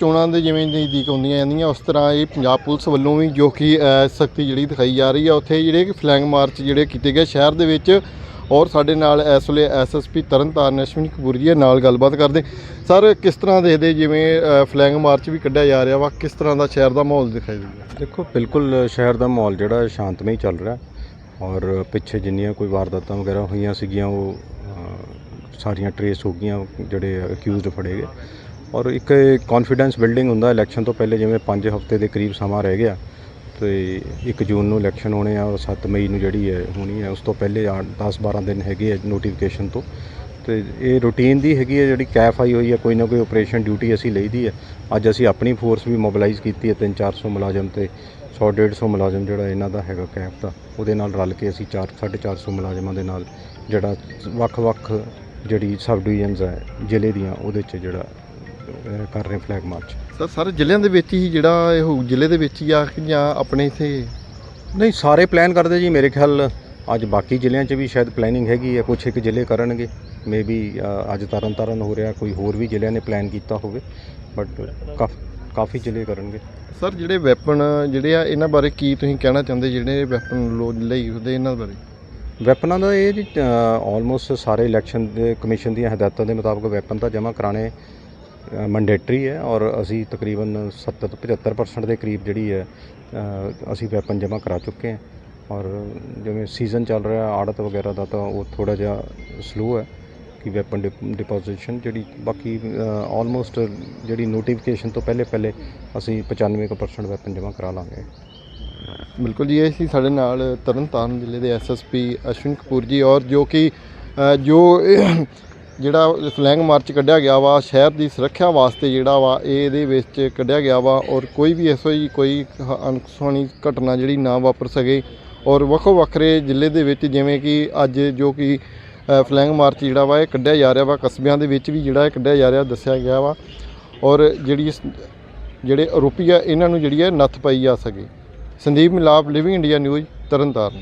ਚੋਣਾਂ ਦੇ ਜਿਵੇਂ ਨਜ਼ਦੀਕ ਆਉਂਦੀਆਂ ਜਾਂਦੀਆਂ ਉਸ ਤਰ੍ਹਾਂ ਇਹ ਪੰਜਾਬ ਪੁਲਿਸ ਵੱਲੋਂ ਵੀ ਜੋ ਕਿ ਸਖਤੀ ਜਿਹੜੀ ਦਿਖਾਈ ਜਾ ਰਹੀ ਆ ਉੱਥੇ ਜਿਹੜੇ ਕਿ ਫਲੈਗ ਮਾਰਚ ਜਿਹੜੇ ਕੀਤੇ ਗਏ ਸ਼ਹਿਰ ਦੇ ਵਿੱਚ ਔਰ ਸਾਡੇ ਨਾਲ ਇਸ ਵੇਲੇ ਐਸਐਸਪੀ ਤਰਨਤਾਰਨ ਅਸ਼ਵਨੀ ਕਪੂਰ ਜੀ ਨਾਲ ਗੱਲਬਾਤ ਕਰਦੇ। ਸਰ ਕਿਸ ਤਰ੍ਹਾਂ ਦੇਖਦੇ ਜਿਵੇਂ ਅ, ਫਲੈਗ ਮਾਰਚ ਵੀ ਕੱਢਿਆ ਜਾ ਰਿਹਾ ਵਾ? ਕਿਸ ਤਰ੍ਹਾਂ ਦਾ ਸ਼ਹਿਰ ਦਾ ਮਾਹੌਲ ਦਿਖਾਈ ਰਿਹਾ? ਦੇਖੋ ਬਿਲਕੁਲ ਸ਼ਹਿਰ ਦਾ ਮਾਹੌਲ ਜਿਹੜਾ ਸ਼ਾਂਤਮਈ ਚੱਲ ਰਿਹਾ। ਔਰ ਪਿੱਛੇ ਜਿੰਨੀਆਂ ਕੋਈ ਵਾਰਦਾਤਾਂ ਵਗੈਰਾ ਹੋਈਆਂ ਸੀਗੀਆਂ ਉਹ ਸਾਰੀਆਂ ਟਰੇਸ ਹੋ ਗਈਆਂ ਜਿਹੜੇ ਅਕਿਊਜ਼ਡ ਫੜੇ ਗਏ। ਔਰ ਇੱਕ ਕੌਨਫੀਡੈਂਸ ਬਿਲਡਿੰਗ ਹੁੰਦਾ ਇਲੈਕਸ਼ਨ ਤੋਂ ਪਹਿਲੇ, ਜਿਵੇਂ 5 ਹਫ਼ਤੇ ਦੇ ਕਰੀਬ ਸਮਾਂ ਰਹਿ ਗਿਆ, ਤੇ 1 ਜੂਨ ਨੂੰ ਇਲੈਕਸ਼ਨ ਹੋਣੇ ਆ ਔਰ 7 ਮਈ ਨੂੰ ਜਿਹੜੀ ਹੈ ਹੋਣੀ ਹੈ, ਉਸ ਤੋਂ ਪਹਿਲੇ 10 12 ਦਿਨ ਹੈਗੇ ਆ ਨੋਟੀਫਿਕੇਸ਼ਨ ਤੋਂ। ਤੇ ਇਹ ਰੂਟੀਨ ਦੀ ਹੈਗੀ ਹੈ, ਜਿਹੜੀ ਕੈਫ ਆਈ ਹੋਈ ਹੈ, ਕੋਈ ਨਾ ਕੋਈ ਆਪਰੇਸ਼ਨ ਡਿਊਟੀ ਅਸੀਂ ਲਈਦੀ ਹੈ। ਅੱਜ ਅਸੀਂ ਆਪਣੀ ਫੋਰਸ ਵੀ ਮੋਬਿਲਾਈਜ਼ ਕੀਤੀ ਹੈ 3-400 ਮੁਲਾਜ਼ਮ ਤੇ 100-150 ਮੁਲਾਜ਼ਮ ਜਿਹੜਾ ਇਹਨਾਂ ਦਾ ਹੈਗਾ ਕੈਫ ਦਾ, ਉਹਦੇ ਨਾਲ ਰਲ ਕੇ ਅਸੀਂ 4 450 ਮੁਲਾਜ਼ਮਾਂ ਦੇ ਨਾਲ ਜਿਹੜਾ ਵੱਖ-ਵੱਖ ਜਿਹੜੀ ਸਬ ਡਿਵੀਜ਼ਨਸ ਹੈ ਜ਼ਿਲ੍ਹੇ ਦੀਆਂ, ਉਹਦੇ 'ਚ ਜਿਹੜਾ ਅਹ, ਕਰ ਰਹੇ ਫਲੈਗ ਮਾਰਚ ਸਰ ਸਾਰੇ ਜ਼ਿਲ੍ਹਿਆਂ ਦੇ ਵਿੱਚ ਹੀ ਜਿਹੜਾ ਇਹ ਹੋਊ ਜ਼ਿਲ੍ਹੇ ਦੇ ਵਿੱਚ ਹੀ ਆ ਕਿ ਜਾਂ ਆਪਣੇ ਇੱਥੇ? ਨਹੀਂ ਸਾਰੇ ਪਲਾਨ ਕਰਦੇ ਜੀ ਮੇਰੇ ਖਿਆਲ ਅੱਜ ਬਾਕੀ ਜ਼ਿਲ੍ਹਿਆਂ 'ਚ ਵੀ ਸ਼ਾਇਦ ਪਲੈਨਿੰਗ ਹੈਗੀ ਹੈ ਕੁਛ ਇੱਕ ਜ਼ਿਲ੍ਹੇ ਕਰਨਗੇ। ਮੇਬੀ ਅੱਜ ਤਰਨ ਤਾਰਨ ਹੋ ਰਿਹਾ ਕੋਈ ਹੋਰ ਵੀ ਜ਼ਿਲ੍ਹਿਆਂ ਨੇ ਪਲਾਨ ਕੀਤਾ ਹੋਵੇ ਬਟ ਕਾਫੀ ਜ਼ਿਲ੍ਹੇ ਕਰਨਗੇ। ਸਰ ਜਿਹੜੇ ਵੈਪਨ ਜਿਹੜੇ ਆ ਇਹਨਾਂ ਬਾਰੇ ਕੀ ਤੁਸੀਂ ਕਹਿਣਾ ਚਾਹੁੰਦੇ ਜਿਹੜੇ ਵੈਪਨ ਲੋ ਲਈ ਉਹਦੇ ਇਹਨਾਂ ਬਾਰੇ? ਵੈਪਨਾਂ ਦਾ ਇਹ ਜੀ ਆਲਮੋਸਟ ਸਾਰੇ ਇਲੈਕਸ਼ਨ ਦੇ ਕਮਿਸ਼ਨ ਦੀਆਂ ਹਦਾਇਤਾਂ ਦੇ ਮੁਤਾਬਕ ਵੈਪਨ ਤਾਂ ਜਮ੍ਹਾਂ ਕਰਾਣੇ ਮੈਂਡੇਟਰੀ ਹੈ ਔਰ ਅਸੀਂ ਤਕਰੀਬਨ 70 ਤੋਂ 75% ਦੇ ਕਰੀਬ ਜਿਹੜੀ ਹੈ ਅਸੀਂ ਵੈਪਨ ਜਮ੍ਹਾਂ ਕਰਾ ਚੁੱਕੇ ਹਾਂ। ਔਰ ਜਿਵੇਂ ਸੀਜ਼ਨ ਚੱਲ ਰਿਹਾ, ਆੜਤ ਵਗੈਰਾ ਦਾ ਤਾਂ ਉਹ ਥੋੜਾ ਜਿਹਾ ਸਲੋ ਹੈ ਕਿ ਵੈਪਨ ਡਿਪੋਜੀਸ਼ਨ ਜਿਹੜੀ ਬਾਕੀ ਆਲਮੋਸਟ ਜਿਹੜੀ ਨੋਟੀਫਿਕੇਸ਼ਨ ਤੋਂ ਪਹਿਲੇ ਪਹਿਲੇ ਅਸੀਂ 95% ਵੈਪਨ ਜਮ੍ਹਾਂ ਕਰਾ ਲਾਂਗੇ। ਬਿਲਕੁਲ ਜੀ, ਇਹ ਸੀ ਸਾਡੇ ਨਾਲ ਤਰਨਤਾਰਨ ਜ਼ਿਲ੍ਹੇ ਦੇ ਐਸਐਸਪੀ ਅਸ਼ਵਿਨ ਕਪੂਰ ਜੀ ਔਰ ਜੋ ਕਿ ਜੋ ਜਿਹੜਾ ਫਲੈਂਗ ਮਾਰਚ ਕੱਢਿਆ ਗਿਆ ਵਾ, ਸ਼ਹਿਰ ਦੀ ਸੁਰੱਖਿਆ ਵਾਸਤੇ ਜਿਹੜਾ ਵਾ, ਇਹ ਇਹਦੇ ਵਿੱਚ ਕੱਢਿਆ ਗਿਆ ਵਾ ਔਰ ਕੋਈ ਵੀ ਐਸੋ ਜੀ ਕੋਈ ਹ- ਘਟਨਾ ਜਿਹੜੀ ਨਾ ਵਾਪਰ ਸਕੇ ਔਰ ਵੱਖੋ ਵੱਖਰੇ ਜ਼ਿਲ੍ਹੇ ਦੇ ਵਿੱਚ ਜਿਵੇਂ ਕਿ ਅੱਜ ਜੋ ਕਿ ਫਲੈਂਗ ਮਾਰਚ ਜਿਹੜਾ ਵਾ, ਇਹ ਕੱਢਿਆ ਜਾ ਰਿਹਾ ਵਾ, ਕਸਬਿਆਂ ਦੇ ਵਿੱਚ ਵੀ ਜਿਹੜਾ ਇਹ ਕੱਢਿਆ ਜਾ ਰਿਹਾ ਦੱਸਿਆ ਗਿਆ ਵਾ ਔਰ ਜਿਹੜੀ ਜਿਹੜੇ ਆਰੋਪੀ ਆ, ਇਹਨਾਂ ਨੂੰ ਜਿਹੜੀ ਹੈ ਨੱਥ ਪਾਈ ਜਾ ਸਕੇ। ਸੰਦੀਪ ਮਿਲਾਪ ਲਿਵਿੰਗ ਇੰਡੀਆ ਨਿਊਜ਼ ਤਰਨਤਾਰਨ।